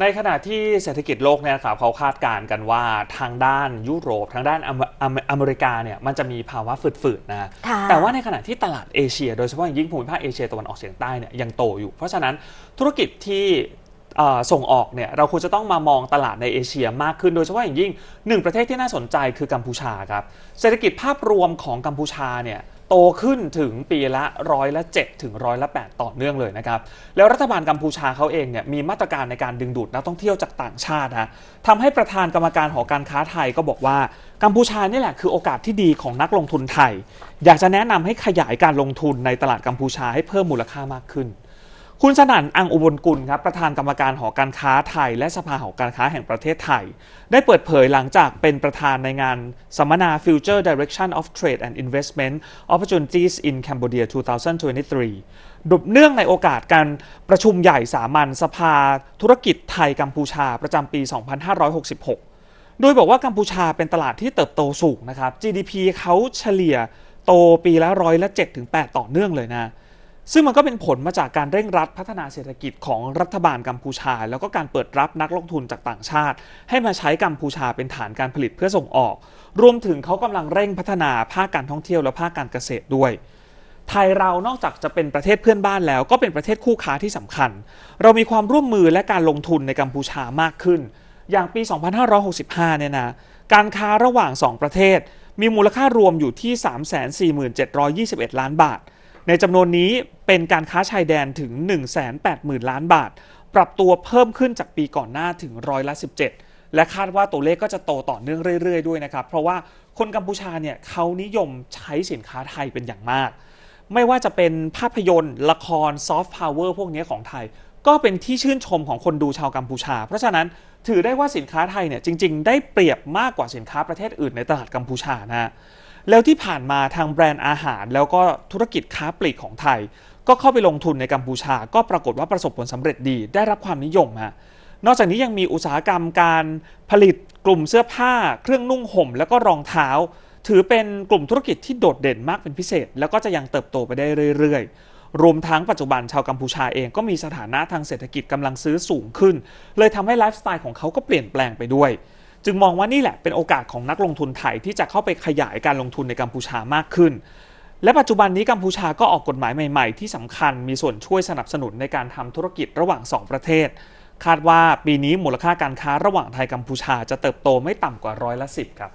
ในขณะที่เศรษฐกิจโลกเนี่ยครับเขาคาดการณ์กันว่าทางด้านยุโรป ทางด้านอเมอเมอเมริกาเนี่ยมันจะมีภาวะฝืดๆนะค่ะแต่ว่าในขณะที่ตลาดเอเชีย โดยเฉพาะอย่างยิ่งภูมิภาคเอเชียตะวันออกเฉียงใต้เนี่ยยังโตอยู่ เพราะฉะนั้นธุรกิจที่เอ่อ ส่งออกเนี่ยเราควรจะต้องมามองตลาดในเอเชียมากขึ้นโดยเฉพาะอย่างยิ่งหนึ่งประเทศที่น่าสนใจคือกัมพูชาครับเศรษฐกิจภาพรวมของกัมพูชาเนี่ยโตขึ้นถึงปีละร้อยละ7ถึงร้อยละ8ต่อเนื่องเลยนะครับ แล้วรัฐบาลกัมพูชาเขาเองเนี่ยมีมาตรการในการดึงดูดนักท่องเที่ยวจากต่างชาติฮะทำให้ประธานกรรมการหอการค้าไทยก็บอกว่ากัมพูชานี่แหละคือโอกาสที่ดีของนักลงทุนไทย อยากจะแนะนำให้ขยายการลงทุนในตลาดกัมพูชาให้เพิ่มมูลค่ามากขึ้น คุณสนั่นอังอุบลกุลครับประธานกรรมการหอการค้าไทย และสภาหอการค้าแห่งประเทศไทย ได้เปิดเผยหลังจากเป็นประธานในงานสัมมนา Future Direction of Trade and Investment Opportunities in Cambodia 2023ดุบเนื่องในโอกาสการประชุมใหญ่สามัญสภาธุรกิจไทยกัมพูชาประจำปี 2566 โดยบอกว่ากัมพูชาเป็นตลาดที่เติบโตสูงนะครับ GDP เขาเฉลี่ยโตปีละร้อยละ7ถึง8ต่อเนื่องเลยนะ ซึ่งมันก็เป็นผลมาจากการเร่งรัดพัฒนาเศรษฐกิจของรัฐบาลกัมพูชา แล้วก็การเปิดรับนักลงทุนจากต่างชาติ ให้มาใช้กัมพูชาเป็นฐานการผลิตเพื่อส่งออก รวมถึงเขากำลังเร่งพัฒนาภาคการท่องเที่ยวและภาคการเกษตรด้วย ไทยเรานอกจากจะเป็นประเทศเพื่อนบ้านแล้ว ก็เป็นประเทศคู่ค้าที่สำคัญ เรามีความร่วมมือและการลงทุนในกัมพูชามากขึ้น อย่างปี 2565 เนี่ยนะการค้าระหว่าง 2 ประเทศ มีมูลค่ารวมอยู่ที่ 347,21 ล้านบาท ในจำนวนนี้เป็นการค้าชายแดนถึง 180,000 ล้านบาท ปรับตัวเพิ่มขึ้นจากปีก่อนหน้าถึงร้อยละ 17 และคาดว่าตัวเลขก็จะโตต่อเนื่องเรื่อยๆ ด้วยนะครับ เพราะว่าคนกัมพูชาเนี่ยเขานิยมใช้สินค้าไทยเป็นอย่างมาก ไม่ว่าจะเป็นภาพยนตร์ ละครซอฟต์พาวเวอร์พวกนี้ของไทย ก็เป็นที่ชื่นชมของคนดูชาวกัมพูชา เพราะฉะนั้นถือได้ว่าสินค้าไทยเนี่ยจริง ๆ ได้เปรียบมากกว่าสินค้าประเทศอื่นในตลาดกัมพูชานะ แล้วที่ผ่านมาทางแบรนด์อาหาร แล้วก็ธุรกิจค้าปลีกของไทย ก็เข้าไปลงทุนในกัมพูชา ก็ปรากฏว่าประสบผลสำเร็จดีได้รับความนิยมฮะนอกจากนี้ยังมีอุตสาหกรรมการผลิตกลุ่มเสื้อผ้า เครื่องนุ่งห่ม แล้วก็รองเท้า ถือเป็นกลุ่มธุรกิจที่โดดเด่นมากเป็นพิเศษ แล้วก็จะยังเติบโตไปได้เรื่อยๆ รวมทั้งปัจจุบันชาวกัมพูชาเองก็มีสถานะทางเศรษฐกิจกำลังซื้อสูงขึ้น เลยทำให้ไลฟ์สไตล์ของเขาก็เปลี่ยนแปลงไปด้วย จึงมองว่านี่แหละเป็นโอกาสของนักลงทุนไทยที่จะเข้าไปขยายการลงทุนในกัมพูชามากขึ้น และปัจจุบันนี้กัมพูชาก็ออกกฎหมายใหม่ ๆ ที่สำคัญมีส่วนช่วยสนับสนุนในการทำธุรกิจระหว่าง 2 ประเทศ คาดว่าปีนี้มูลค่าการค้าระหว่างไทยกัมพูชาจะเติบโตไม่ต่ำกว่าร้อยละสิบครับ